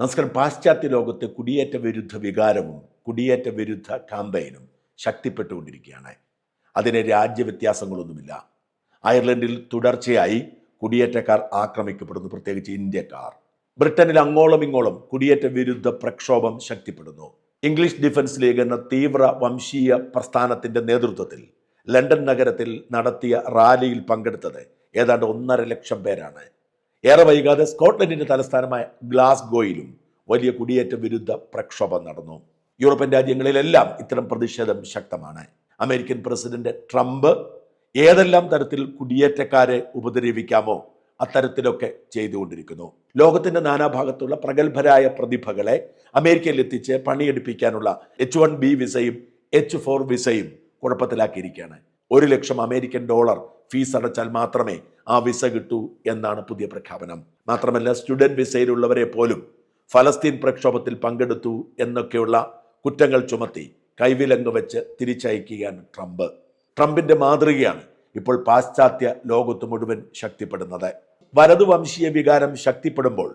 നമസ്കാരം. പാശ്ചാത്യ ലോകത്ത് കുടിയേറ്റ വിരുദ്ധ വികാരവും കുടിയേറ്റ വിരുദ്ധ ക്യാമ്പയിനും ശക്തിപ്പെട്ടുകൊണ്ടിരിക്കുകയാണ്. അതിന് രാജ്യവ്യത്യാസങ്ങളൊന്നുമില്ല. അയർലൻഡിൽ തുടർച്ചയായി കുടിയേറ്റക്കാർ ആക്രമിക്കപ്പെടുന്നു പ്രത്യേകിച്ച് ഇന്ത്യക്കാർ. ബ്രിട്ടനിൽ അങ്ങോളം ഇങ്ങോളം കുടിയേറ്റ വിരുദ്ധ പ്രക്ഷോഭം ശക്തിപ്പെടുന്നു. ഇംഗ്ലീഷ് ഡിഫൻസ് ലീഗ് എന്ന തീവ്ര വംശീയ പ്രസ്ഥാനത്തിന്റെ നേതൃത്വത്തിൽ ലണ്ടൻ നഗരത്തിൽ നടത്തിയ റാലിയിൽ പങ്കെടുത്തത് ഏതാണ്ട് ഒന്നര ലക്ഷം പേരാണ്. ഏറെ വൈകാതെ സ്കോട്ട്ലൻഡിന്റെ തലസ്ഥാനമായ ഗ്ലാസ്ഗോയിലും വലിയ കുടിയേറ്റ വിരുദ്ധ പ്രക്ഷോഭം നടന്നു. യൂറോപ്യൻ രാജ്യങ്ങളിലെല്ലാം ഇത്തരം പ്രതിഷേധം ശക്തമാണ്. അമേരിക്കൻ പ്രസിഡന്റ് ട്രംപ് ഏതെല്ലാം തരത്തിൽ കുടിയേറ്റക്കാരെ ഉപദ്രവിക്കാമോ അത്തരത്തിലൊക്കെ ചെയ്തുകൊണ്ടിരിക്കുന്നു. ലോകത്തിന്റെ നാനാഭാഗത്തുള്ള പ്രഗത്ഭരായ പ്രതിഭകളെ അമേരിക്കയിൽ എത്തിച്ച് പണിയെടുപ്പിക്കാനുള്ള എച്ച് വൺ ബി വിസയും എച്ച് ഫോർ വിസയും കുഴപ്പത്തിലാക്കിയിരിക്കുകയാണ്. ഒരു ലക്ഷം അമേരിക്കൻ ഡോളർ ഫീസ് അടച്ചാൽ മാത്രമേ ആ വിസ കിട്ടൂ എന്നാണ് പുതിയ പ്രഖ്യാപനം. മാത്രമല്ല സ്റ്റുഡന്റ് വിസയിലുള്ളവരെ പോലും ഫലസ്തീൻ പ്രക്ഷോഭത്തിൽ പങ്കെടുത്തു എന്നൊക്കെയുള്ള കുറ്റങ്ങൾ ചുമത്തി കൈവിലങ്ങ് വെച്ച് തിരിച്ചയക്കുകയാണ് ട്രംപ്. ട്രംപിന്റെ മാതൃകയാണ് ഇപ്പോൾ പാശ്ചാത്യ ലോകത്ത് മുഴുവൻ ശക്തിപ്പെടുന്നത്. വലതുവംശീയ വികാരം ശക്തിപ്പെടുമ്പോൾ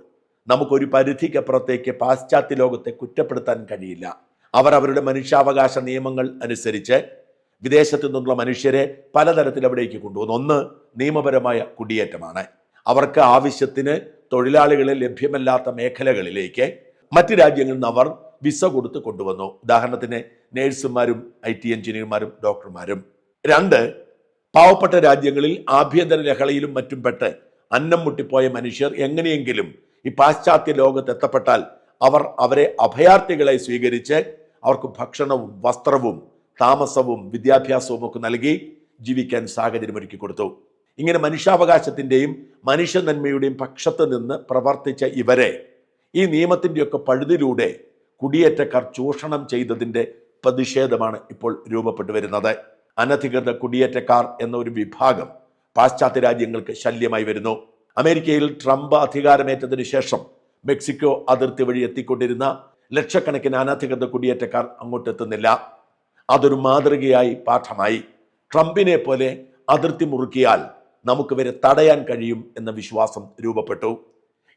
നമുക്കൊരു പരിധിക്കപ്പുറത്തേക്ക് പാശ്ചാത്യ ലോകത്തെ കുറ്റപ്പെടുത്താൻ കഴിയില്ല. അവർ അവരുടെ മനുഷ്യാവകാശ നിയമങ്ങൾ അനുസരിച്ച് വിദേശത്തു നിന്നുള്ള മനുഷ്യരെ പലതരത്തിൽ അവിടേക്ക് കൊണ്ടുവന്നു. ഒന്ന് നിയമപരമായ കുടിയേറ്റമാണ്. അവർക്ക് ആവശ്യത്തിന് തൊഴിലാളികളെ ലഭ്യമല്ലാത്ത മേഖലകളിലേക്ക് മറ്റ് രാജ്യങ്ങളിൽ നിന്ന് അവർ വിസ കൊടുത്ത് കൊണ്ടുവന്നു. ഉദാഹരണത്തിന് നേഴ്സുമാരും ഐ ടി എഞ്ചിനീയർമാരും ഡോക്ടർമാരും. രണ്ട് പാവപ്പെട്ട രാജ്യങ്ങളിൽ ആഭ്യന്തര ലഹളയിലും മറ്റും പെട്ട് അന്നം മുട്ടിപ്പോയ മനുഷ്യർ എങ്ങനെയെങ്കിലും ഈ പാശ്ചാത്യ ലോകത്ത് എത്തപ്പെട്ടാൽ അവർ അവരെ അഭയാർത്ഥികളായി സ്വീകരിച്ച് അവർക്ക് ഭക്ഷണവും വസ്ത്രവും താമസവും വിദ്യാഭ്യാസവും ഒക്കെ നൽകി ജീവിക്കാൻ സാഹചര്യം ഒരുക്കി കൊടുത്തു. ഇങ്ങനെ മനുഷ്യാവകാശത്തിന്റെയും മനുഷ്യ നന്മയുടെയും പക്ഷത്ത് നിന്ന് പ്രവർത്തിച്ച ഇവരെ ഈ നിയമത്തിന്റെയൊക്കെ പഴുതിലൂടെ കുടിയേറ്റക്കാർ ചൂഷണം ചെയ്തതിന്റെ പ്രതിഷേധമാണ് ഇപ്പോൾ രൂപപ്പെട്ടു വരുന്നത്. അനധികൃത കുടിയേറ്റക്കാർ എന്ന ഒരു വിഭാഗം പാശ്ചാത്യ രാജ്യങ്ങൾക്ക് ശല്യമായി വരുന്നു. അമേരിക്കയിൽ ട്രംപ് അധികാരമേറ്റതിനു ശേഷം മെക്സിക്കോ അതിർത്തി വഴി എത്തിക്കൊണ്ടിരുന്ന ലക്ഷക്കണക്കിന് അനധികൃത കുടിയേറ്റക്കാർ അങ്ങോട്ട് എത്തുന്നില്ല അതൊരു മാതൃകയായി പാഠമായി. ട്രംപിനെ പോലെ അതിർത്തി മുറുക്കിയാൽ നമുക്ക് വരെ തടയാൻ കഴിയും എന്ന വിശ്വാസം രൂപപ്പെട്ടു.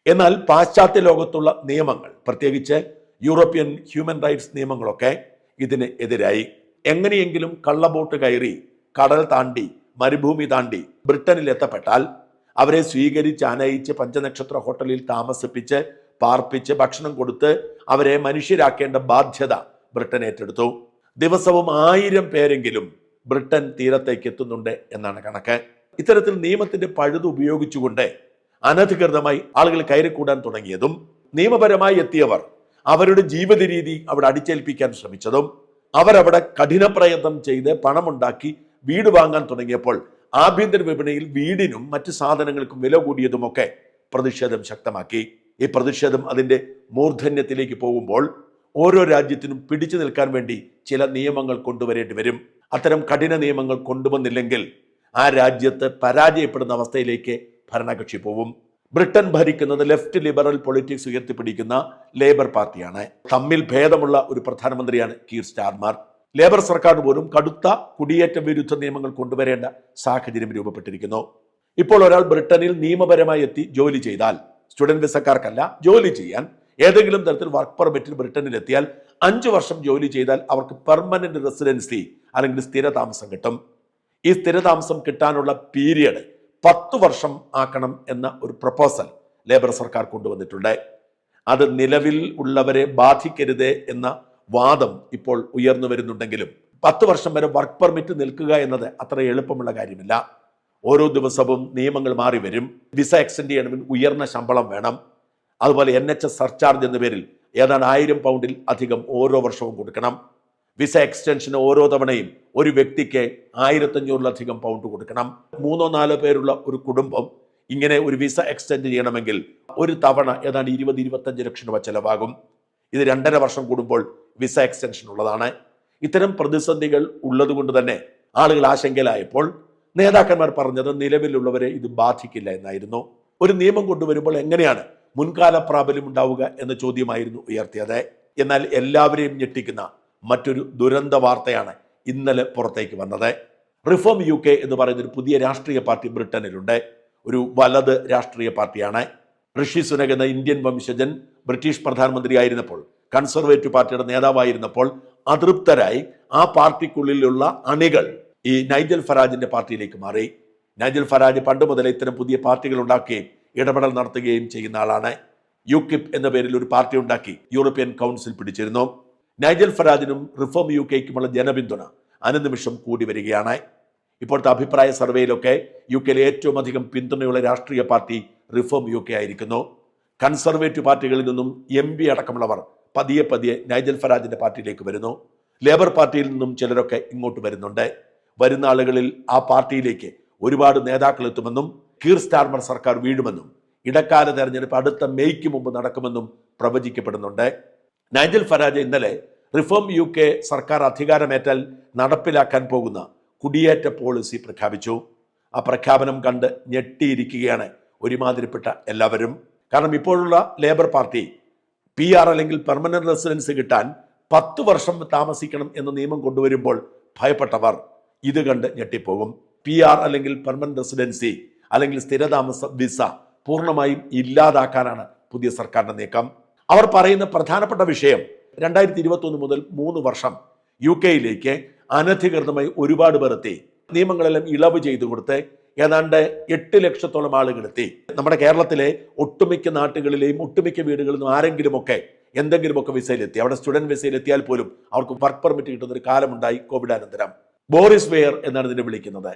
എന്നാൽ പാശ്ചാത്യ ലോകത്തുള്ള നിയമങ്ങൾ പ്രത്യേകിച്ച് യൂറോപ്യൻ ഹ്യൂമൻ റൈറ്റ്സ് നിയമങ്ങളൊക്കെ ഇതിന് എതിരായി. എങ്ങനെയെങ്കിലും കള്ളബോട്ട് കയറി കടൽ താണ്ടി മരുഭൂമി താണ്ടി ബ്രിട്ടനിൽ എത്തപ്പെട്ടാൽ അവരെ സ്വീകരിച്ച് അനയിച്ച് പഞ്ചനക്ഷത്ര ഹോട്ടലിൽ താമസിപ്പിച്ച് പാർപ്പിച്ച് ഭക്ഷണം കൊടുത്ത് അവരെ മനുഷ്യരാക്കേണ്ട ബാധ്യത ബ്രിട്ടൻ ഏറ്റെടുത്തു. ദിവസവും ആയിരം പേരെങ്കിലും ബ്രിട്ടൻ തീരത്തേക്ക് എത്തുന്നുണ്ട് എന്നാണ് കണക്ക്. ഇത്തരത്തിൽ നിയമത്തിന്റെ പഴുത് ഉപയോഗിച്ചുകൊണ്ട് അനധികൃതമായി ആളുകൾ കയറിക്കൂടാൻ തുടങ്ങിയതും നിയമപരമായി എത്തിയവർ അവരുടെ ജീവിത രീതി അവിടെ അടിച്ചേൽപ്പിക്കാൻ ശ്രമിച്ചതും അവരവിടെ കഠിന പ്രയത്നം ചെയ്ത് പണമുണ്ടാക്കി വീട് വാങ്ങാൻ തുടങ്ങിയപ്പോൾ ആഭ്യന്തര വിപണിയിൽ വീടിനും മറ്റു സാധനങ്ങൾക്കും വില കൂടിയതുമൊക്കെ പ്രതിഷേധം ശക്തമാക്കി. ഈ പ്രതിഷേധം അതിന്റെ മൂർധന്യത്തിലേക്ക് പോകുമ്പോൾ ഓരോ രാജ്യത്തിനും പിടിച്ചു നിൽക്കാൻ വേണ്ടി ചില നിയമങ്ങൾ കൊണ്ടുവരേണ്ടി വരും. അത്തരം കഠിന നിയമങ്ങൾ കൊണ്ടുവന്നില്ലെങ്കിൽ ആ രാജ്യത്ത് പരാജയപ്പെടുന്ന അവസ്ഥയിലേക്ക് ഭരണകക്ഷി പോവും. ബ്രിട്ടൻ ഭരിക്കുന്നത് ലെഫ്റ്റ് ലിബറൽ പൊളിറ്റിക്സ് ഉയർത്തിപ്പിടിക്കുന്ന ലേബർ പാർട്ടിയാണ്. തമ്മിൽ ഭേദമുള്ള ഒരു പ്രധാനമന്ത്രിയാണ് കീർ സ്റ്റാർമാർ. ലേബർ സർക്കാർ പോലും കടുത്ത കുടിയേറ്റ വിരുദ്ധ നിയമങ്ങൾ കൊണ്ടുവരേണ്ട സാഹചര്യം രൂപപ്പെട്ടിരിക്കുന്നു. ഇപ്പോൾ ഒരാൾ ബ്രിട്ടനിൽ നിയമപരമായി എത്തി ജോലി ചെയ്താൽ സ്റ്റുഡന്റ് വിസക്കാർക്കല്ല ജോലി ചെയ്യാൻ ഏതെങ്കിലും തരത്തിൽ വർക്ക് പെർമിറ്റിൽ ബ്രിട്ടനിൽ എത്തിയാൽ അഞ്ച് വർഷം ജോലി ചെയ്താൽ അവർക്ക് പെർമനന്റ് റെസിഡൻസി അല്ലെങ്കിൽ സ്ഥിരതാമസം കിട്ടും. ഈ സ്ഥിരതാമസം കിട്ടാനുള്ള പീരിയഡ് പത്ത് വർഷം ആക്കണം എന്ന ഒരു പ്രപ്പോസൽ ലേബർ സർക്കാർ കൊണ്ടുവന്നിട്ടുണ്ട്. അത് നിലവിൽ ഉള്ളവരെ ബാധിക്കരുത് എന്ന വാദം ഇപ്പോൾ ഉയർന്നു വരുന്നുണ്ടെങ്കിലും പത്ത് വർഷം വരെ വർക്ക് പെർമിറ്റ് നിൽക്കുക എന്നത് അത്ര എളുപ്പമുള്ള കാര്യമില്ല. ഓരോ ദിവസവും നിയമങ്ങൾ മാറി വരും. വിസ എക്സ്റ്റെൻഡ് ചെയ്യണമെങ്കിൽ ഉയർന്ന ശമ്പളം വേണം. അതുപോലെ എൻ എച്ച് എസ് സർചാർജ് എന്ന പേരിൽ ഏതാണ്ട് ആയിരം പൗണ്ടിൽ അധികം ഓരോ വർഷവും കൊടുക്കണം. വിസ എക്സ്റ്റൻഷന് ഓരോ തവണയും ഒരു വ്യക്തിക്ക് ആയിരത്തഞ്ഞൂറിലധികം പൗണ്ട് കൊടുക്കണം. മൂന്നോ നാലോ പേരുള്ള ഒരു കുടുംബം ഇങ്ങനെ ഒരു വിസ എക്സ്റ്റെൻഡ് ചെയ്യണമെങ്കിൽ ഒരു തവണ ഏതാണ്ട് ഇരുപത് ഇരുപത്തഞ്ച് ലക്ഷം രൂപ ചെലവാകും. ഇത് രണ്ടര വർഷം കൂടുമ്പോൾ വിസ എക്സ്റ്റൻഷൻ ഉള്ളതാണ്. ഇത്തരം പ്രതിസന്ധികൾ ഉള്ളതുകൊണ്ട് തന്നെ ആളുകൾ ആശങ്കയിലായപ്പോൾ നേതാക്കന്മാർ പറഞ്ഞത് നിലവിലുള്ളവരെ ഇത് ബാധിക്കില്ല എന്നായിരുന്നു. ഒരു നിയമം കൊണ്ടുവരുമ്പോൾ എങ്ങനെയാണ് മുൻകാല പ്രാബല്യം ഉണ്ടാവുക എന്ന ചോദ്യമായിരുന്നു ഉയർത്തിയത്. എന്നാൽ എല്ലാവരെയും ഞെട്ടിക്കുന്ന മറ്റൊരു ദുരന്ത വാർത്തയാണ് ഇന്നലെ പുറത്തേക്ക് വന്നത്. റിഫോം യു കെ എന്ന് പറയുന്ന ഒരു പുതിയ രാഷ്ട്രീയ പാർട്ടി ബ്രിട്ടനിലുണ്ട്. ഒരു വലത് രാഷ്ട്രീയ പാർട്ടിയാണ്. ഋഷി സുനക് എന്ന ഇന്ത്യൻ വംശജൻ ബ്രിട്ടീഷ് പ്രധാനമന്ത്രിയായിരുന്നപ്പോൾ കൺസർവേറ്റീവ് പാർട്ടിയുടെ നേതാവായിരുന്നപ്പോൾ അതൃപ്തരായി ആ പാർട്ടിക്കുള്ളിലുള്ള അണികൾ ഈ നൈജൽ ഫറാജിന്റെ പാർട്ടിയിലേക്ക് മാറി. നൈജൽ ഫറാജ് പണ്ട് മുതലേ ഇത്തരം പുതിയ പാർട്ടികൾ ഉണ്ടാക്കുകയും ഇടപെടൽ നടത്തുകയും ചെയ്യുന്ന ആളാണ്. യു കിപ്പ് എന്ന പേരിൽ ഒരു പാർട്ടി ഉണ്ടാക്കി. യൂറോപ്യൻ കൗൺസിൽ പിടിച്ചിരുന്നു. നൈജൽ ഫരാദിനും റിഫോം യു കെക്കുമുള്ള ജനപിന്തുണ അനുനിമിഷം കൂടി വരികയാണ്. ഇപ്പോഴത്തെ അഭിപ്രായ സർവേയിലൊക്കെ യു കെയിലെ ഏറ്റവും അധികം പിന്തുണയുള്ള രാഷ്ട്രീയ പാർട്ടി റിഫോം യു കെ ആയിരിക്കുന്നു. കൺസർവേറ്റീവ് പാർട്ടികളിൽ നിന്നും എം പി അടക്കമുള്ളവർ പതിയെ പതിയെ നൈജൽ ഫറാജിന്റെ പാർട്ടിയിലേക്ക് വരുന്നു. ലേബർ പാർട്ടിയിൽ നിന്നും ചിലരൊക്കെ ഇങ്ങോട്ട് വരുന്നുണ്ട്. വരുന്ന ആളുകളിൽ ആ പാർട്ടിയിലേക്ക് ഒരുപാട് നേതാക്കൾ എത്തുമെന്നും കീർ സ്റ്റാർമർ സർക്കാർ വീഴുമെന്നും ഇടക്കാല തെരഞ്ഞെടുപ്പ് അടുത്ത മെയ്ക്ക് മുമ്പ് നടക്കുമെന്നും പ്രവചിക്കപ്പെടുന്നുണ്ട്. നൈജൽ ഫരാജ് ഇന്നലെ റിഫോം യു കെ സർക്കാർ അധികാരമേറ്റാൽ നടപ്പിലാക്കാൻ പോകുന്ന കുടിയേറ്റ പോളിസി പ്രഖ്യാപിച്ചു. ആ പ്രഖ്യാപനം കണ്ട് ഞെട്ടിയിരിക്കുകയാണ് ഒരുമാതിരിപ്പെട്ട എല്ലാവരും. കാരണം ഇപ്പോഴുള്ള ലേബർ പാർട്ടി പി ആർ അല്ലെങ്കിൽ പെർമനന്റ് റെസിഡൻസ് കിട്ടാൻ പത്ത് വർഷം താമസിക്കണം എന്ന നിയമം കൊണ്ടുവരുമ്പോൾ ഭയപ്പെട്ടവർ ഇത് കണ്ട് ഞെട്ടിപ്പോകും. പി ആർ അല്ലെങ്കിൽ പെർമനന്റ് റെസിഡൻസി അല്ലെങ്കിൽ സ്ഥിരതാമസ വിസ പൂർണമായും ഇല്ലാതാക്കാനാണ് പുതിയ സർക്കാരിന്റെ നീക്കം. അവർ പറയുന്ന പ്രധാനപ്പെട്ട വിഷയം രണ്ടായിരത്തി ഇരുപത്തി ഒന്ന് മുതൽ മൂന്ന് വർഷം യു കെയിലേക്ക് അനധികൃതമായി ഒരുപാട് പേർ എത്തി. നിയമങ്ങളെല്ലാം ഇളവ് ചെയ്തു കൊടുത്ത് ഏതാണ്ട് എട്ട് ലക്ഷത്തോളം ആളുകൾ എത്തി. നമ്മുടെ കേരളത്തിലെ ഒട്ടുമിക്ക നാട്ടുകളിലെയും ഒട്ടുമിക്ക വീടുകളിൽ നിന്നും ആരെങ്കിലുമൊക്കെ എന്തെങ്കിലുമൊക്കെ വിസയിലെത്തി. അവിടെ സ്റ്റുഡന്റ് വിസയിലെത്തിയാൽ പോലും അവർക്ക് വർക്ക് പെർമിറ്റ് കിട്ടുന്ന ഒരു കാലമുണ്ടായി കോവിഡ് അനന്തരം. ബോറിസ് വെയർ എന്നാണ് ഇതിനെ വിളിക്കുന്നത്.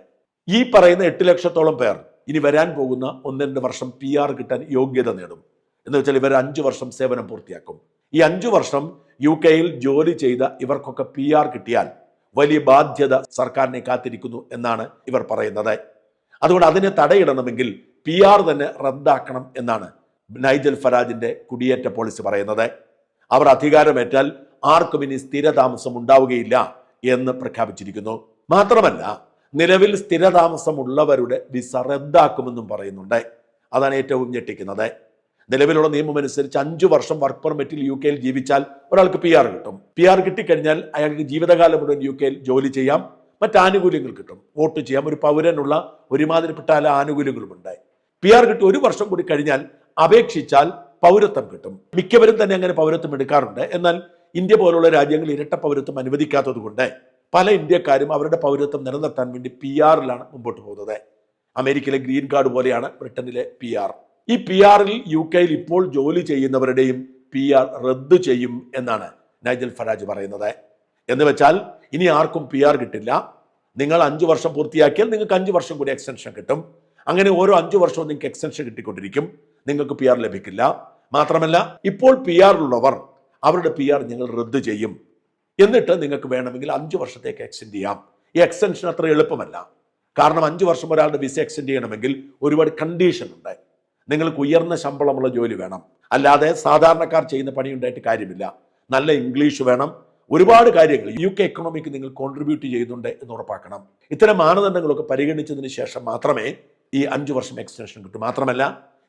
ഈ പറയുന്ന എട്ട് ലക്ഷത്തോളം പേർ ഇനി വരാൻ പോകുന്ന ഒന്ന് രണ്ട് വർഷം പി ആർ കിട്ടാൻ യോഗ്യത നേടും. എന്ന് വെച്ചാൽ ഇവർ അഞ്ച് വർഷം സേവനം പൂർത്തിയാക്കും. ഈ അഞ്ചു വർഷം യു കെയിൽ ജോലി ചെയ്ത ഇവർക്കൊക്കെ പി ആർ കിട്ടിയാൽ വലിയ ബാധ്യത സർക്കാരിനെ കാത്തിരിക്കുന്നു എന്നാണ് ഇവർ പറയുന്നത്. അതുകൊണ്ട് അതിനെ തടയിടണമെങ്കിൽ പി ആർ തന്നെ റദ്ദാക്കണം എന്നാണ് നൈജൽ ഫരാജിന്റെ കുടിയേറ്റ പോളിസി പറയുന്നത്. അവർ അധികാരമേറ്റാൽ ആർക്കും ഇനി സ്ഥിരതാമസം ഉണ്ടാവുകയില്ല എന്ന് പ്രഖ്യാപിച്ചിരിക്കുന്നു. മാത്രമല്ല നിലവിൽ സ്ഥിരതാമസമുള്ളവരുടെ വിസ റദ്ദാക്കുമെന്നും പറയുന്നുണ്ട്. അതാണ് ഏറ്റവും ഞെട്ടിക്കുന്നത്. നിലവിലുള്ള നിയമം അനുസരിച്ച് അഞ്ചു വർഷം വർക്ക് പെർമിറ്റിൽ യു കെയിൽ ജീവിച്ചാൽ ഒരാൾക്ക് പി ആർ കിട്ടും. പി ആർ കിട്ടിക്കഴിഞ്ഞാൽ അയാൾക്ക് ജീവിതകാലം മുഴുവൻ യു കെയിൽ ജോലി ചെയ്യാം. മറ്റ് ആനുകൂല്യങ്ങൾ കിട്ടും. വോട്ട് ചെയ്യാം. ഒരു പൗരനുള്ള ഒരുമാതിരിപ്പെട്ട പല ആനുകൂല്യങ്ങളുമുണ്ട്. പി ആർ കിട്ടി ഒരു വർഷം കൂടി കഴിഞ്ഞാൽ അപേക്ഷിച്ചാൽ പൗരത്വം കിട്ടും. മിക്കവരും തന്നെ അങ്ങനെ പൗരത്വം എടുക്കാറുണ്ട്. എന്നാൽ ഇന്ത്യ പോലുള്ള രാജ്യങ്ങൾ ഇരട്ട പൗരത്വം അനുവദിക്കാത്തത് കൊണ്ട് പല ഇന്ത്യക്കാരും അവരുടെ പൗരത്വം നിലനിർത്താൻ വേണ്ടി പി ആറിലാണ് മുമ്പോട്ട് പോകുന്നത്. അമേരിക്കയിലെ ഗ്രീൻ കാർഡ് പോലെയാണ് ബ്രിട്ടനിലെ പി ആർ ഈ പി ആറിൽ യു കെയിൽ ഇപ്പോൾ ജോലി ചെയ്യുന്നവരുടെയും പി ആർ റദ്ദ് ചെയ്യും എന്നാണ് നൈജൽ ഫരാജ് പറയുന്നത്. എന്ന് വെച്ചാൽ ഇനി ആർക്കും പി ആർ കിട്ടില്ല. നിങ്ങൾ അഞ്ച് വർഷം പൂർത്തിയാക്കിയാൽ നിങ്ങൾക്ക് അഞ്ച് വർഷം കൂടി എക്സ്റ്റൻഷൻ കിട്ടും. അങ്ങനെ ഓരോ അഞ്ച് വർഷവും നിങ്ങൾക്ക് എക്സ്റ്റൻഷൻ കിട്ടിക്കൊണ്ടിരിക്കും. നിങ്ങൾക്ക് പി ആർ ലഭിക്കില്ല. മാത്രമല്ല ഇപ്പോൾ പി ആറിലുള്ളവർ അവരുടെ പി ആർ ഞങ്ങൾ റദ്ദ് ചെയ്യും. എന്നിട്ട് നിങ്ങൾക്ക് വേണമെങ്കിൽ അഞ്ച് വർഷത്തേക്ക് എക്സ്റ്റെൻഡ് ചെയ്യാം. ഈ എക്സ്റ്റൻഷൻ അത്ര എളുപ്പമല്ല. കാരണം അഞ്ച് വർഷം ഒരാളുടെ വിസ എക്സ്റ്റെൻഡ് ചെയ്യണമെങ്കിൽ ഒരുപാട് കണ്ടീഷൻ ഉണ്ട്. നിങ്ങൾക്ക് ഉയർന്ന ശമ്പളമുള്ള ജോലി വേണം. അല്ലാതെ സാധാരണക്കാർ ചെയ്യുന്ന പണി ഉണ്ടായിട്ട് കാര്യമില്ല. നല്ല ഇംഗ്ലീഷ് വേണം. ഒരുപാട് കാര്യങ്ങൾ യു കെ എക്കണോമിക്ക് നിങ്ങൾ കോൺട്രിബ്യൂട്ട് ചെയ്യുന്നുണ്ട് എന്ന് ഉറപ്പാക്കണം. ഇത്തരം മാനദണ്ഡങ്ങളൊക്കെ പരിഗണിച്ചതിന് ശേഷം മാത്രമേ ഈ അഞ്ചു വർഷം എക്സ്റ്റൻഷൻ കിട്ടൂ. മാത്രമല്ല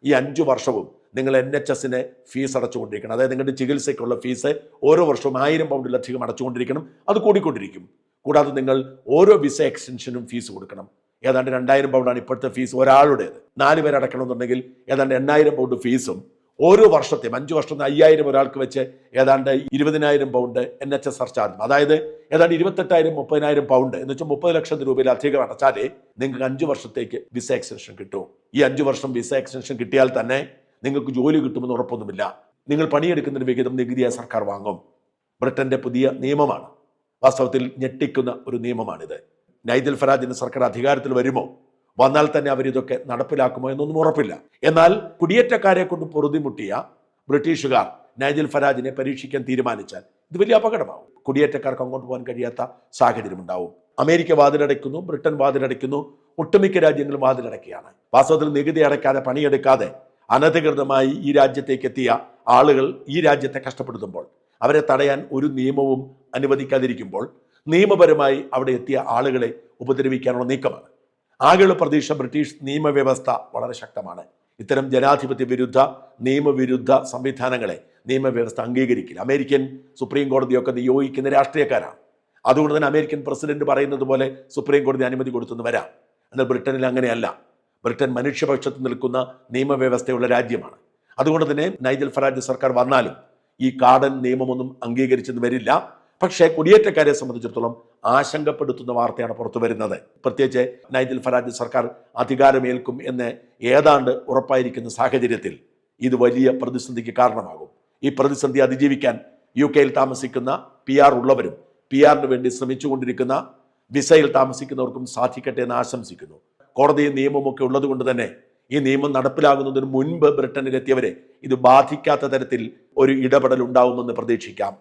ഈ അഞ്ചു വർഷവും നിങ്ങൾ എൻ എച്ച് എസിന് ഫീസ് അടച്ചുകൊണ്ടിരിക്കണം. അതായത് നിങ്ങളുടെ ചികിത്സയ്ക്കുള്ള ഫീസ് ഓരോ വർഷവും ആയിരം പൗണ്ടിലധികം അടച്ചുകൊണ്ടിരിക്കണം. അത് കൂടിക്കൊണ്ടിരിക്കും. കൂടാതെ നിങ്ങൾ ഓരോ വിസ എക്സ്റ്റൻഷനും ഫീസ് കൊടുക്കണം. ഏതാണ്ട് രണ്ടായിരം പൗണ്ടാണ് ഇപ്പോഴത്തെ ഫീസ് ഒരാളുടേത്. നാല് പേര് അടക്കണമെന്നുണ്ടെങ്കിൽ ഏതാണ്ട് എണ്ണായിരം പൗണ്ട് ഫീസും ഓരോ വർഷത്തെയും അഞ്ച് വർഷത്തെ അയ്യായിരം ഒരാൾക്ക് വെച്ച് ഏതാണ്ട് ഇരുപതിനായിരം pound N H S R അതായത് ഏതാണ്ട് ഇരുപത്തെട്ടായിരം മുപ്പതിനായിരം പൗണ്ട് എന്ന് വെച്ചാൽ മുപ്പത് ലക്ഷം രൂപയിലധികം അടച്ചാലേ നിങ്ങൾക്ക് അഞ്ച് വർഷത്തേക്ക് വിസ എക്സ്റ്റൻഷൻ കിട്ടും. ഈ അഞ്ച് വർഷം വിസ എക്സ്റ്റൻഷൻ കിട്ടിയാൽ തന്നെ നിങ്ങൾക്ക് ജോലി കിട്ടുമെന്ന് ഉറപ്പൊന്നുമില്ല. നിങ്ങൾ പണിയെടുക്കുന്നതിന് വിഹിതം നികുതിയായി സർക്കാർ വാങ്ങും. ബ്രിട്ടന്റെ പുതിയ നിയമമാണ്. വാസ്തവത്തിൽ ഞെട്ടിക്കുന്ന ഒരു നിയമമാണിത്. നൈദൽ ഫരാജിന് സർക്കാർ അധികാരത്തിൽ വരുമോ? വന്നാൽ തന്നെ അവരിതൊക്കെ നടപ്പിലാക്കുമോ എന്നൊന്നും ഉറപ്പില്ല. എന്നാൽ കുടിയേറ്റക്കാരെ കൊണ്ട് പൊറുതിമുട്ടിയ ബ്രിട്ടീഷുകാർ നൈജൽ ഫരാജിനെ പരീക്ഷിക്കാൻ തീരുമാനിച്ചാൽ ഇത് വലിയ അപകടമാവും. കുടിയേറ്റക്കാർക്ക് അങ്ങോട്ട് പോകാൻ കഴിയാത്ത സാഹചര്യം ഉണ്ടാവും. അമേരിക്ക വാതിലടയ്ക്കുന്നു ബ്രിട്ടൻ വാതിലടയ്ക്കുന്നു ഒട്ടുമിക്ക രാജ്യങ്ങളും വാതിലടയ്ക്കുകയാണ്. വാസ്തവത്തിൽ നികുതി അടയ്ക്കാതെ പണിയെടുക്കാതെ അനധികൃതമായി ഈ രാജ്യത്തേക്ക് എത്തിയ ആളുകൾ ഈ രാജ്യത്തെ കഷ്ടപ്പെടുത്തുമ്പോൾ അവരെ തടയാൻ ഒരു നിയമവും അനുവദിക്കാതിരിക്കുമ്പോൾ നിയമപരമായി അവിടെ എത്തിയ ആളുകളെ ഉപദ്രവിക്കാനുള്ള നീക്കമാണ്. ആകെയുള്ള പ്രതീക്ഷ ബ്രിട്ടീഷ് നിയമവ്യവസ്ഥ വളരെ ശക്തമാണ്. ഇത്തരം ജനാധിപത്യ വിരുദ്ധ നിയമവിരുദ്ധ സംവിധാനങ്ങളെ നിയമവ്യവസ്ഥ അംഗീകരിക്കില്ല. അമേരിക്കൻ സുപ്രീം കോടതിയൊക്കെ നിയോഗിക്കുന്ന രാഷ്ട്രീയക്കാരാണ്. അതുകൊണ്ട് തന്നെ അമേരിക്കൻ പ്രസിഡന്റ് പറയുന്നത് പോലെ സുപ്രീം കോടതി അനുമതി കൊടുത്തെന്ന് വരാം. എന്നാൽ ബ്രിട്ടനിൽ അങ്ങനെയല്ല. ബ്രിട്ടൻ മനുഷ്യപക്ഷത്ത് നിൽക്കുന്ന നിയമവ്യവസ്ഥയുള്ള രാജ്യമാണ്. അതുകൊണ്ട് തന്നെ നൈജൽ ഫറാജ് സർക്കാർ വന്നാലും ഈ കാടൻ നിയമമൊന്നും അംഗീകരിച്ചെന്ന് വരില്ല. പക്ഷേ കുടിയേറ്റക്കാരെ സംബന്ധിച്ചിടത്തോളം ആശങ്കപ്പെടുത്തുന്ന വാർത്തയാണ് പുറത്തു വരുന്നത്. പ്രത്യേകിച്ച് നൈജൽ ഫറാജ് സർക്കാർ അധികാരമേൽക്കും എന്ന് ഏതാണ്ട് ഉറപ്പായിരിക്കുന്ന സാഹചര്യത്തിൽ ഇത് വലിയ പ്രതിസന്ധിക്ക് കാരണമാകും. ഈ പ്രതിസന്ധി അതിജീവിക്കാൻ യു കെയിൽ താമസിക്കുന്ന പി ആർ ഉള്ളവരും പി ആറിന് വേണ്ടി ശ്രമിച്ചുകൊണ്ടിരിക്കുന്ന വിസയിൽ താമസിക്കുന്നവർക്കും സാധിക്കട്ടെ എന്ന് ആശംസിക്കുന്നു. കോടതിയും നിയമമൊക്കെ ഉള്ളതുകൊണ്ട് തന്നെ ഈ നിയമം നടപ്പിലാകുന്നതിന് മുൻപ് ബ്രിട്ടനിലെത്തിയവരെ ഇത് ബാധിക്കാത്ത തരത്തിൽ ഒരു ഇടപെടൽ ഉണ്ടാവുമെന്ന് പ്രതീക്ഷിക്കാം.